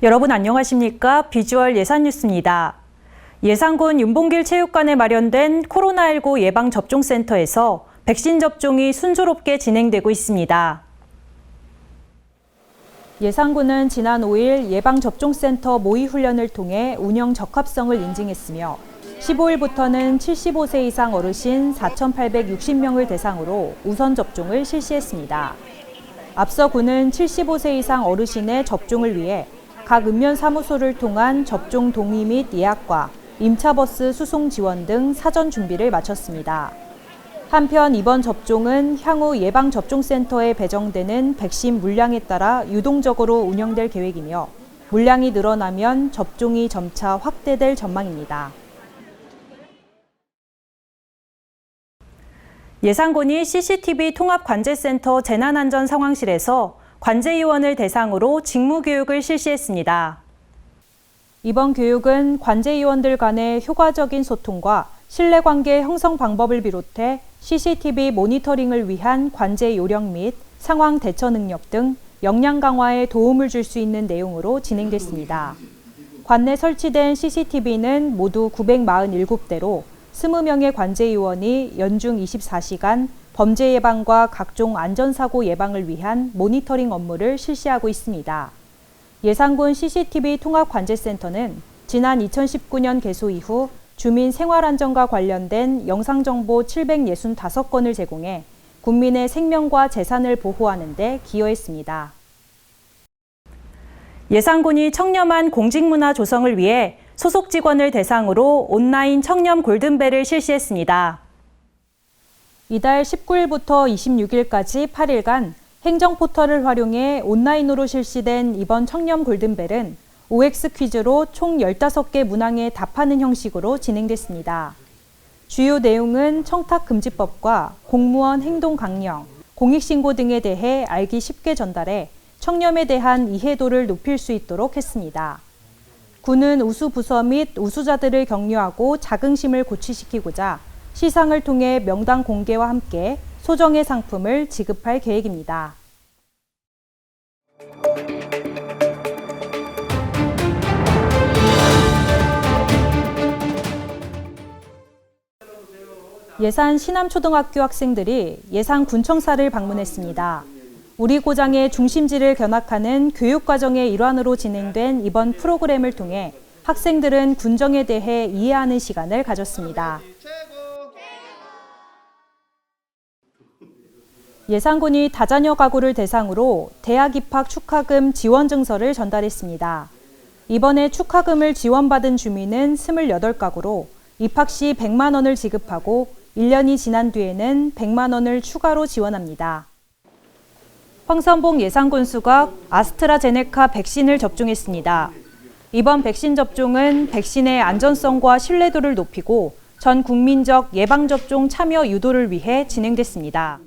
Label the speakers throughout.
Speaker 1: 여러분 안녕하십니까? 비주얼 예산 뉴스입니다. 예산군 윤봉길 체육관에 마련된 코로나19 예방 접종센터에서 백신 접종이 순조롭게 진행되고 있습니다. 예산군은 지난 5일 예방접종센터 모의훈련을 통해 운영 적합성을 인증했으며 15일부터는 75세 이상 어르신 4,860명을 대상으로 우선 접종을 실시했습니다. 앞서 군은 75세 이상 어르신의 접종을 위해 각 읍면 사무소를 통한 접종 동의 및 예약과 임차버스 수송 지원 등 사전 준비를 마쳤습니다. 한편 이번 접종은 향후 예방접종센터에 배정되는 백신 물량에 따라 유동적으로 운영될 계획이며 물량이 늘어나면 접종이 점차 확대될 전망입니다. 예산군이 CCTV 통합관제센터 재난안전 상황실에서 관제위원을 대상으로 직무교육을 실시했습니다. 이번 교육은 관제위원들 간의 효과적인 소통과 신뢰관계 형성 방법을 비롯해 CCTV 모니터링을 위한 관제 요령 및 상황 대처 능력 등 역량 강화에 도움을 줄 수 있는 내용으로 진행됐습니다. 관내 설치된 CCTV는 모두 947대로 20명의 관제위원이 연중 24시간 범죄 예방과 각종 안전사고 예방을 위한 모니터링 업무를 실시하고 있습니다. 예산군 CCTV 통합관제센터는 지난 2019년 개소 이후 주민 생활 안전과 관련된 영상 정보 765건을 제공해 국민의 생명과 재산을 보호하는 데 기여했습니다. 예산군이 청렴한 공직문화 조성을 위해 소속 직원을 대상으로 온라인 청렴 골든벨을 실시했습니다. 이달 19일부터 26일까지 8일간 행정 포털을 활용해 온라인으로 실시된 이번 청렴 골든벨은 OX 퀴즈로 총 15개 문항에 답하는 형식으로 진행됐습니다. 주요 내용은 청탁금지법과 공무원 행동 강령, 공익신고 등에 대해 알기 쉽게 전달해 청렴에 대한 이해도를 높일 수 있도록 했습니다. 군은 우수 부서 및 우수자들을 격려하고 자긍심을 고취시키고자 시상을 통해 명당 공개와 함께 소정의 상품을 지급할 계획입니다. 예산 신암초등학교 학생들이 예산 군청사를 방문했습니다. 우리 고장의 중심지를 견학하는 교육과정의 일환으로 진행된 이번 프로그램을 통해 학생들은 군정에 대해 이해하는 시간을 가졌습니다. 예산군이 다자녀 가구를 대상으로 대학 입학 축하금 지원 증서를 전달했습니다. 이번에 축하금을 지원받은 주민은 28가구로 입학 시 100만 원을 지급하고 1년이 지난 뒤에는 100만 원을 추가로 지원합니다. 황선봉 예산군수가 아스트라제네카 백신을 접종했습니다. 이번 백신 접종은 백신의 안전성과 신뢰도를 높이고 전 국민적 예방접종 참여 유도를 위해 진행됐습니다.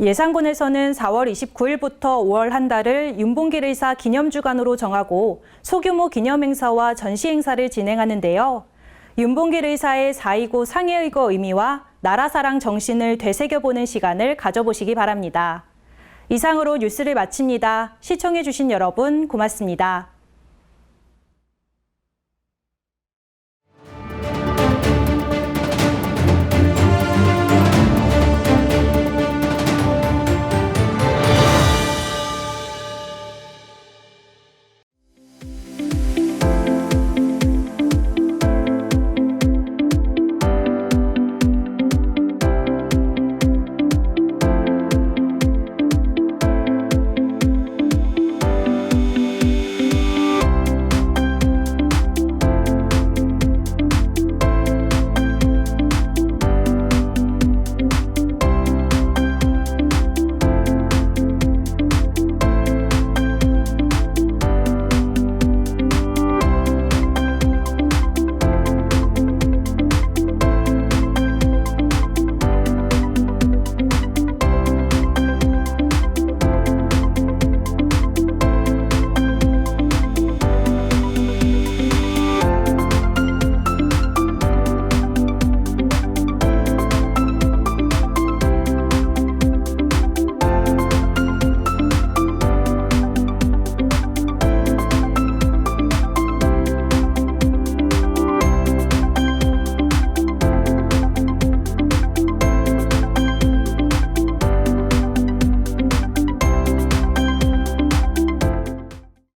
Speaker 1: 예산군에서는 4월 29일부터 5월 한 달을 윤봉길 의사 기념주간으로 정하고 소규모 기념행사와 전시행사를 진행하는데요. 윤봉길 의사의 4.29 상해의거 의미와 나라사랑 정신을 되새겨보는 시간을 가져보시기 바랍니다. 이상으로 뉴스를 마칩니다. 시청해주신 여러분 고맙습니다.